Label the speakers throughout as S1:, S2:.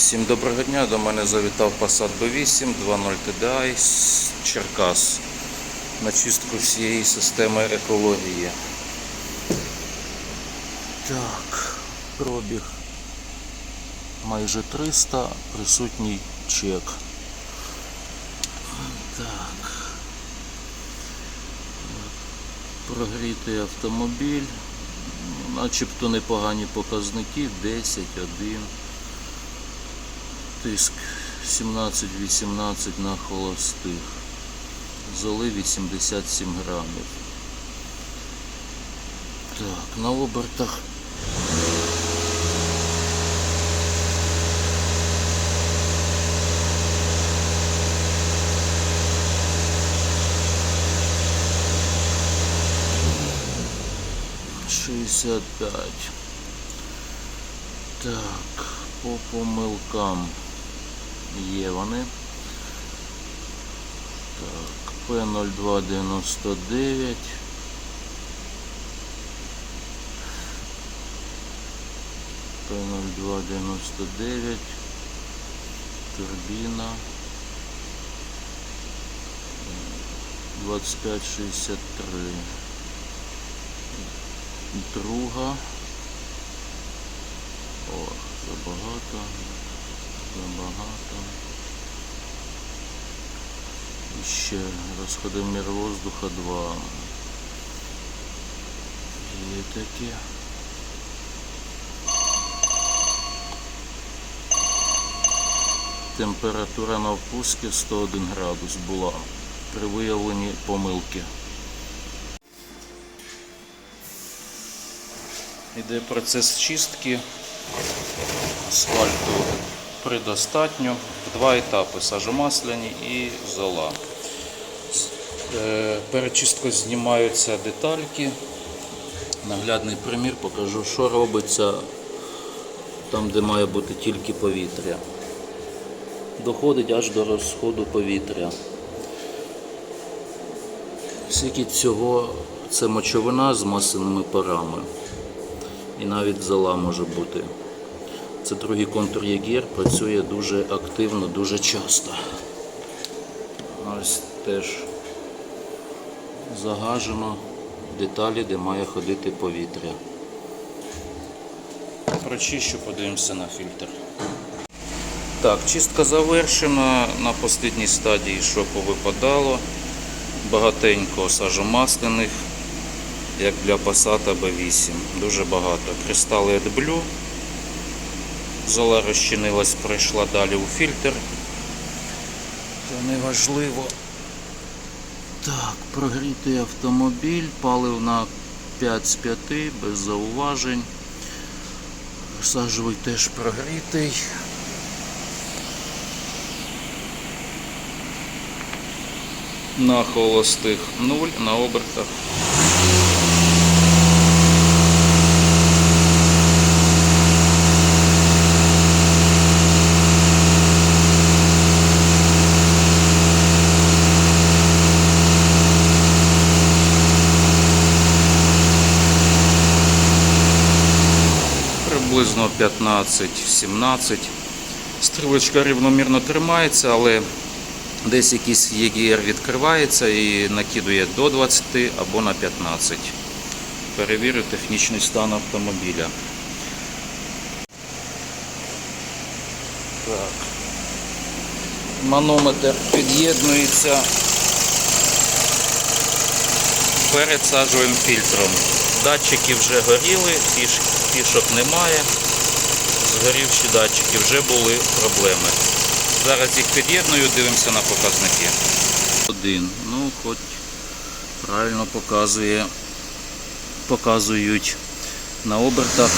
S1: Всім доброго дня. До мене завітав Passat B8 2.0 TDI з Черкас на чистку всієї системи екології. Так, пробіг майже 300, присутній чек. Так. Прогрітий автомобіль. Начебто непогані показники 10, 1. Тиск 17-18 на холостих. Золи 87 грамів. Так, на обертах. Шістдесят п'ять. Так, по помилкам є вони. Так, П0299. П0299. Турбіна. 2563. Друга. О, забагато. Забагато. І ще розходомір воздуха 2. Є таке. Температура на впуску 101 градус була при виявленні помилки. Іде процес чистки асфальту предостатньо. Два етапи сажомасляні і зола. Е, Перед чисткою знімаються детальки. Наглядний примір покажу, що робиться там, де має бути тільки повітря. Доходить аж до розходу повітря. Скільки цього це мочовина з масляними парами. І навіть зола може бути. Це другий контур Єгір, працює дуже активно, дуже часто. Ось теж загажено деталі, де має ходити повітря. Прочищу, подивимося на фільтр. Так, чистка завершена. На останній стадії, що повипадало. Багатенько сажомасляних, як для Passat B8. Дуже багато. Кристали AdBlue. Зола розчинилась, пройшла далі у фільтр. Це неважливо. Так, прогрітий автомобіль, палив на 5 з 5, без зауважень. Сажовий теж прогрітий. На холостих 0, на обертах приблизно 15-17. Стрілочка рівномірно тримається, але десь якийсь ЄГР відкривається і накидує до 20 або на 15. Перевірю технічний стан автомобіля. Так. Манометр під'єднується перед сажовим фільтром. Датчики вже горіли, фіш, фішок немає. Згорівші датчики вже були проблеми. Зараз їх під'єдную, дивимося на показники. Один. Ну, хоч правильно показує, показують на обертах.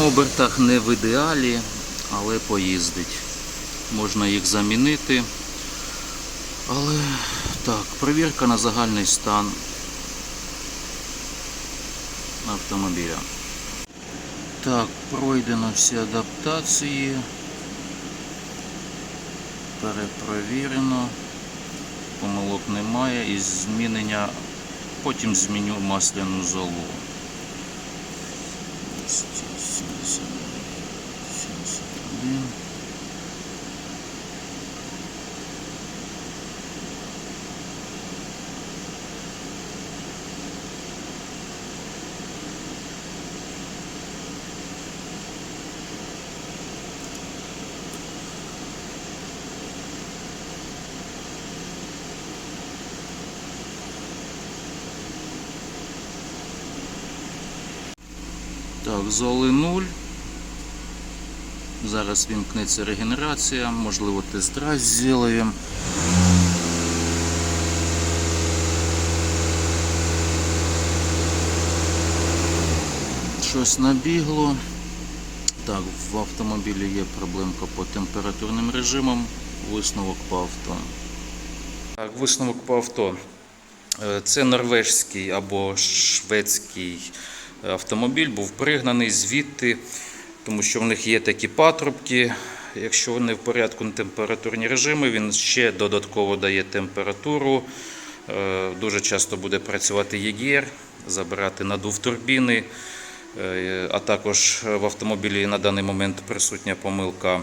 S1: На обертах не в ідеалі, але поїздить. Можна їх замінити. Але так, перевірка на загальний стан автомобіля. Так, пройдено всі адаптації. Перепровірено. Помилок немає і змінення. Потім зміню масляну золу. 71. Так, золи 0. Зараз вімкнеться регенерація, можливо, тест-драйв зробимо. Щось набігло. Так, в автомобілі є проблемка по температурним режимам. Висновок по авто. Так, висновок по авто. Е, Це норвежський або шведський автомобіль, був пригнаний звідти, тому що в них є такі патрубки. Якщо вони в порядку на температурні режими, він ще додатково дає температуру. Е, Дуже часто буде працювати ЄГР, забирати надув турбіни. Е, А також в автомобілі на даний момент присутня помилка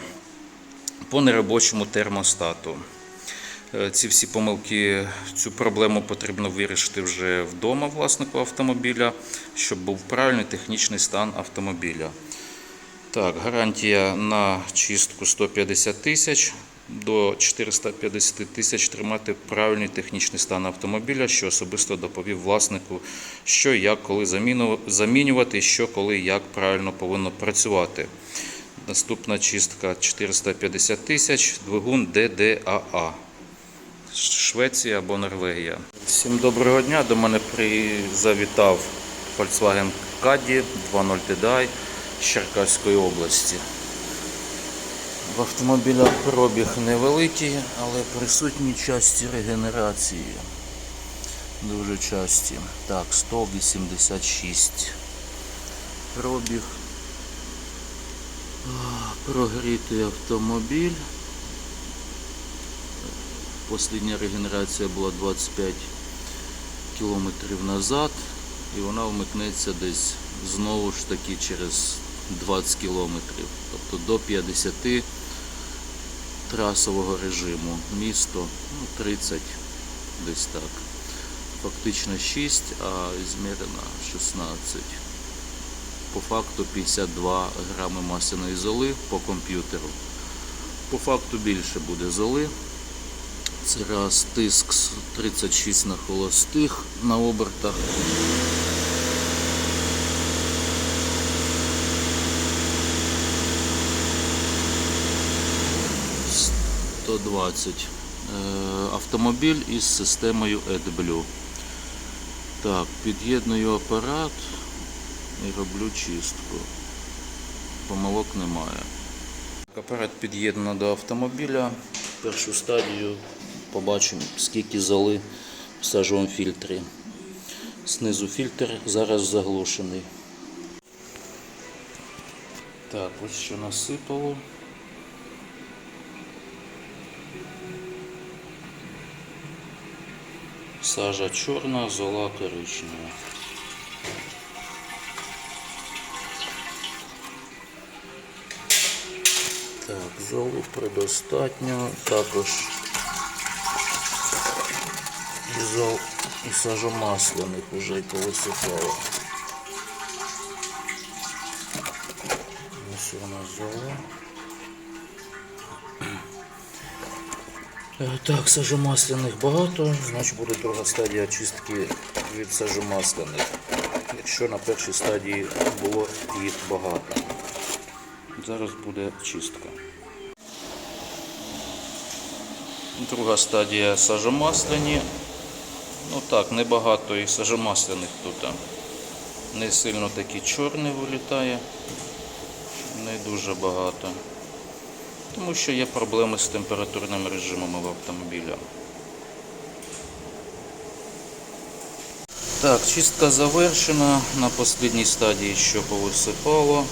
S1: по неробочому термостату. Е, Ці всі помилки, цю проблему потрібно вирішити вже вдома власнику автомобіля, щоб був правильний технічний стан автомобіля. Так, гарантія на чистку 150 тисяч до 450 тисяч тримати правильний технічний стан автомобіля, що особисто доповів власнику, що як коли замінювати, що коли як правильно повинно працювати. Наступна чистка 450 тисяч, двигун ДДАА. Швеція або Норвегія. Всім доброго дня. До мене при... завітав Volkswagen Caddy 2.0 TDI з Черкаської області. В автомобіля пробіг невеликий, але присутні часті регенерації. Дуже часті. Так, 186 пробіг. Прогрітий автомобіль. Послідня регенерація була 25 кілометрів назад, і вона вмикнеться десь знову ж таки через 20 кілометрів, тобто до 50 трасового режиму. Місто ну, 30 десь так. Фактично 6, а змірена 16. По факту 52 грами масляної золи по комп'ютеру. По факту більше буде золи. Це раз тиск 36 на холостих на обертах. – 120. Е, Автомобіль із системою AdBlue. Так, під'єдную апарат і роблю чистку. Помилок немає. Апарат під'єднано до автомобіля. Першу стадію побачимо, скільки золи в сажовому фільтрі. Знизу фільтр зараз заглушений. Так, ось що насипало. Сажа чорна, зола коричнева. Так, золу предостатньо. Також і зол і сажомасляних вже й повисипало. Так, сажомасляних багато, значить буде друга стадія очистки від сажомасляних. Якщо на першій стадії було їх багато. Зараз буде чистка. Друга стадія сажомасляні. Ну так, небагато і сажомасляних тут. Не сильно такі чорний вилітає, не дуже багато тому що є проблеми з температурним режимом в автомобілі. Так, чистка завершена, на останній стадії ще повисипало.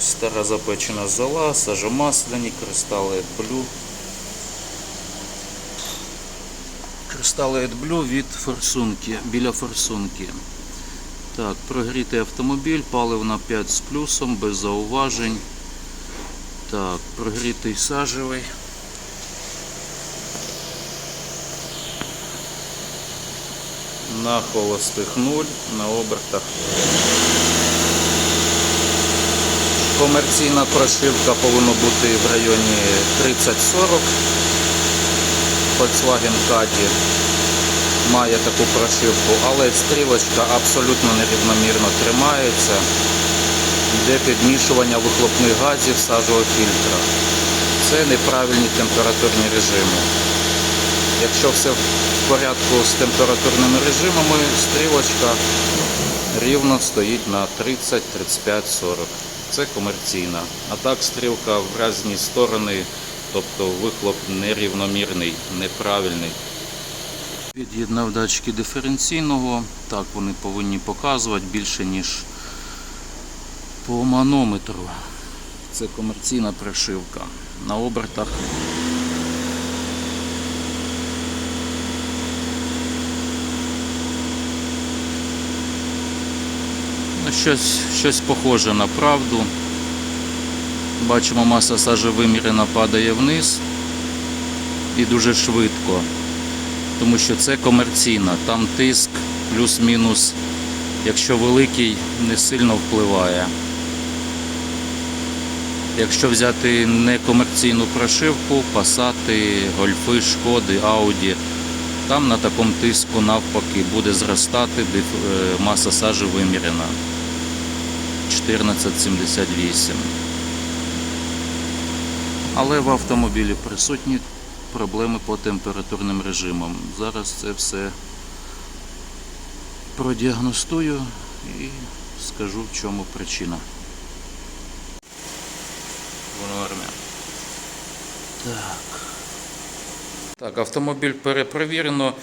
S1: Стара запечена зола, сажомасляні, кристали блю. Кристали блю від форсунки, біля форсунки. Так, прогрітий автомобіль, паливна 5 з плюсом, без зауважень. Так, прогрітий сажевий. На холостих 0, на обертах. Комерційна прошивка повинна бути в районі 30-40. Volkswagen Caddy має таку прошивку, але стрілочка абсолютно нерівномірно тримається. Йде підмішування вихлопних газів сажового фільтра. Це неправильні температурні режими. Якщо все в порядку з температурними режимами, стрілочка рівно стоїть на 30, 35, 40. Це комерційна. А так стрілка в різні сторони, тобто вихлоп нерівномірний, неправильний. Під'єднав датчики диференційного. Так вони повинні показувати більше, ніж по манометру. Це комерційна прошивка. На обертах Ну, Щось, щось похоже на правду. Бачимо, маса сажі вимірена падає вниз і дуже швидко. Тому що це комерційна. Там тиск плюс-мінус, якщо великий, не сильно впливає. Якщо взяти некомерційну прошивку, пасати, гольфи, шкоди, ауді, там на такому тиску навпаки буде зростати е, маса сажі вимірена. 1478. Але в автомобілі присутні проблеми по температурним режимам. Зараз це все продіагностую і скажу, в чому причина. В нормі. Так. Так, автомобіль перепровірено.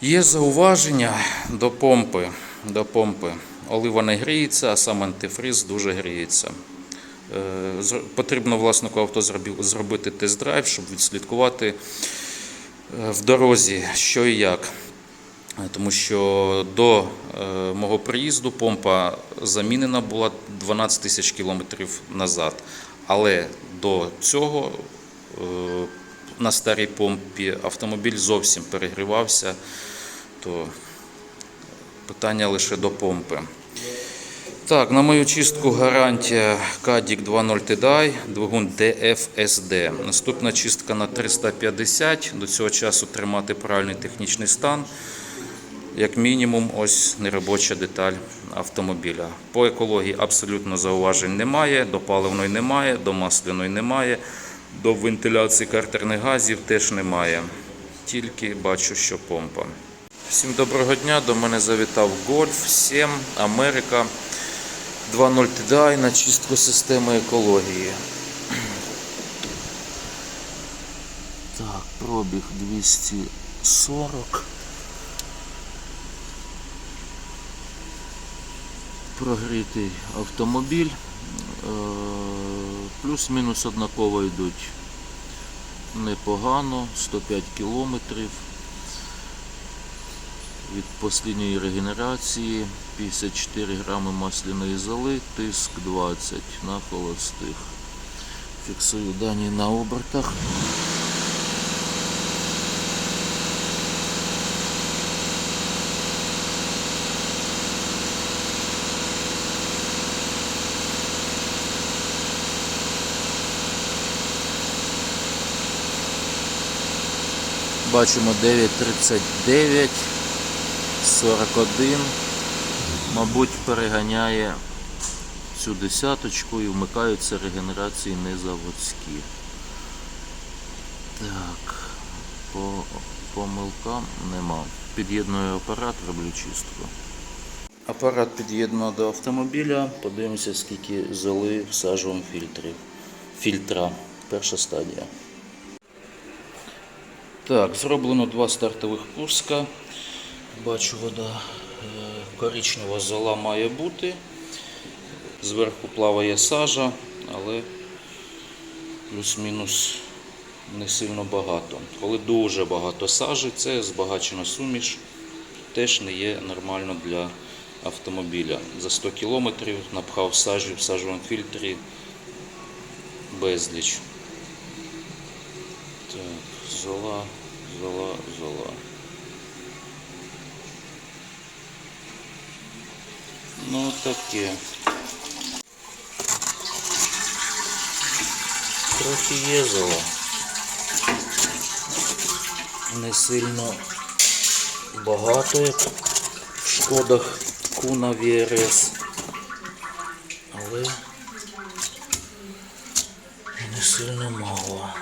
S1: Є зауваження до помпи. До помпи. Олива не гріється, а сам антифриз дуже гріється. Е, Потрібно власнику авто зробити тест-драйв, щоб відслідкувати е, в дорозі, що і як. Тому що до е, мого приїзду помпа замінена була 12 тисяч кілометрів назад. Але до цього е, на старій помпі автомобіль зовсім перегрівався, то питання лише до помпи. Так, на мою чистку гарантія Кадік 2.0 TDI, двигун DFSD. Наступна чистка на 350. До цього часу тримати правильний технічний стан. Як мінімум, ось неробоча деталь автомобіля. По екології абсолютно зауважень немає, до паливної немає, до масляної немає, до вентиляції картерних газів теж немає. Тільки бачу, що помпа. Всім доброго дня. До мене завітав Golf 7 Америка 2.0 TDI на чистку системи екології. Так, пробіг 240. Прогрітий автомобіль. Е, Плюс-мінус однаково йдуть непогано, 105 кілометрів від послідньої регенерації 54 грами масляної золи, тиск 20 на холостих. Фіксую дані на обертах. Бачимо 9.39. 41, мабуть, переганяє цю десяточку і вмикаються регенерації незаводські. Так, по помилкам нема. Під'єдную апарат, роблю чистку. Апарат під'єднано до автомобіля. Подивимося, скільки золи в сажовому фільтрі. Фільтра. Перша стадія. Так, зроблено два стартових пуска. Бачу, вода е, коричнева зола має бути. Зверху плаває сажа, але плюс-мінус не сильно багато. Коли дуже багато сажі, це збагачена суміш, теж не є нормально для автомобіля. За 100 кілометрів напхав сажі в сажовому фільтрі безліч. Зола, зола, зола. Ну таке. Трохи є зола. Не сильно багато, як в шкодах Куна VRS. Але не сильно мало.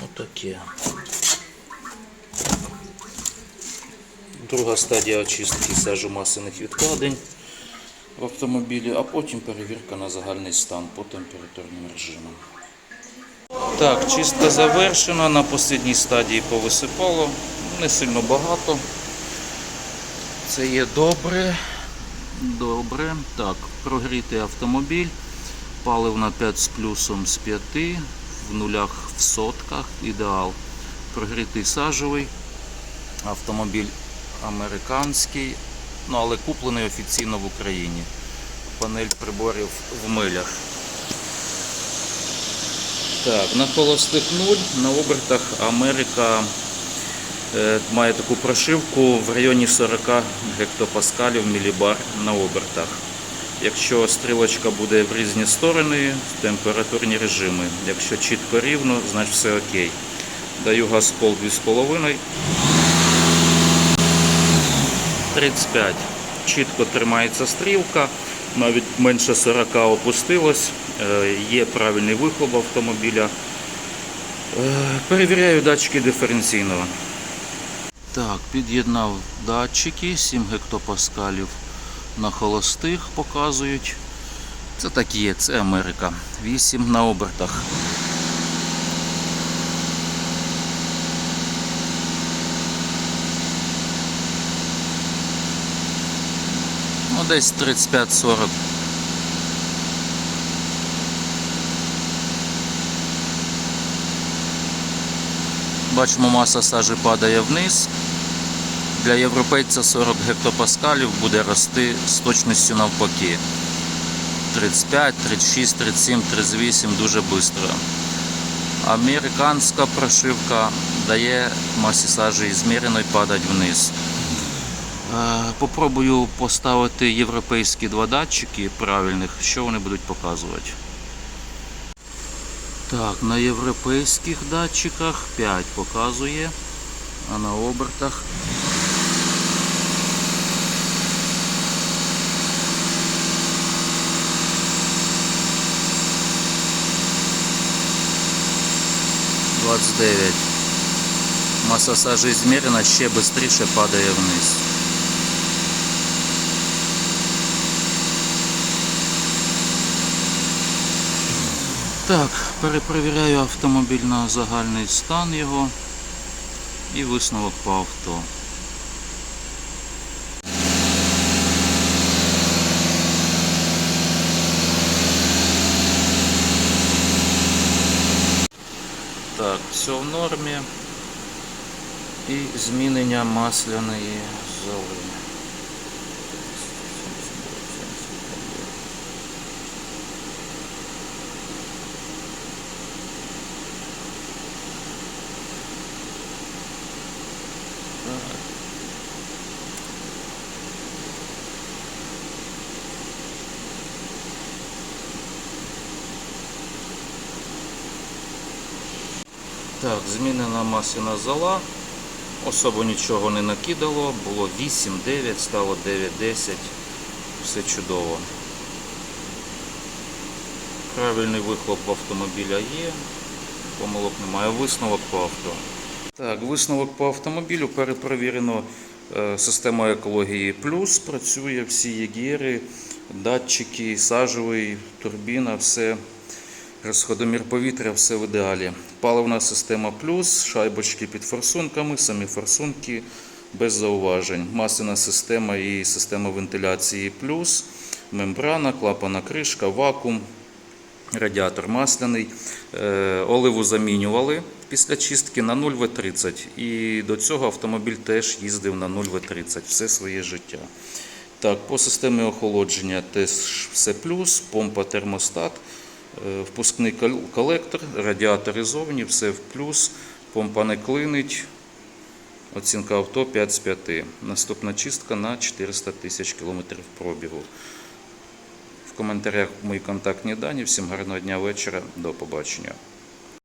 S1: Ну таке. Друга стадія очистки сажомасляних відкладень в автомобілі, а потім перевірка на загальний стан по температурним режимам. Так, чистка завершена. На останній стадії повисипало. Не сильно багато. Це є добре. Добре. Так, прогрітий автомобіль. Паливна 5 з плюсом з 5, в нулях в сотках. Ідеал. Прогрітий сажовий. Автомобіль американський, ну але куплений офіційно в Україні. Панель приборів в милях. Так, на холостих 0, на обертах Америка е, має таку прошивку в районі 40 гектопаскалів мілібар на обертах. Якщо стрілочка буде в різні сторони, температурні режими. Якщо чітко рівно, значить все окей. Даю газ пол 2,5. 35. Чітко тримається стрілка, навіть менше 40 опустилось, Е, є правильний вихлоп автомобіля. Е, Перевіряю датчики диференційного. Так, під'єднав датчики, 7 гектопаскалів на холостих показують. Це так є, це Америка. 8 на обертах. Десь 35-40. Бачимо, маса сажі падає вниз. Для європейця 40 гектопаскалів буде рости з точністю навпаки. 35, 36, 37, 38 дуже швидко. Американська прошивка дає масі сажі змірено і падать вниз. Попробую поставити європейські два датчики правильних, що вони будуть показувати. Так, на європейських датчиках 5 показує, а на обертах Двадцять дев'ять. Маса сажі змірена, ще швидше падає вниз. Так, перепровіряю автомобіль на загальний стан його і висновок по авто. Так, все в нормі. І змінення масляної золи. Так, змінена масляна зола. Особо нічого не накидало. Було 8-9, стало 9-10. Все чудово. Правильний вихлоп автомобіля є. Помилок немає. Висновок по авто. Так, висновок по автомобілю перепровірено е, система екології плюс. Працює всі єгєри, датчики, сажовий, турбіна, все. Розходомір повітря, все в ідеалі. Паливна система плюс, шайбочки під форсунками, самі форсунки без зауважень. Масляна система і система вентиляції плюс, мембрана, клапана кришка, вакуум. радіатор масляний. Е, Оливу замінювали після чистки на 0В30. І до цього автомобіль теж їздив на 0В30 все своє життя. Так, по системі охолодження теж все плюс, помпа термостат, впускний колектор, радіатори зовні, все в плюс, помпа не клинить. Оцінка авто 5 з 5. Наступна чистка на 400 тисяч кілометрів пробігу. В коментарях мої контактні дані. Всім гарного дня вечора. До побачення.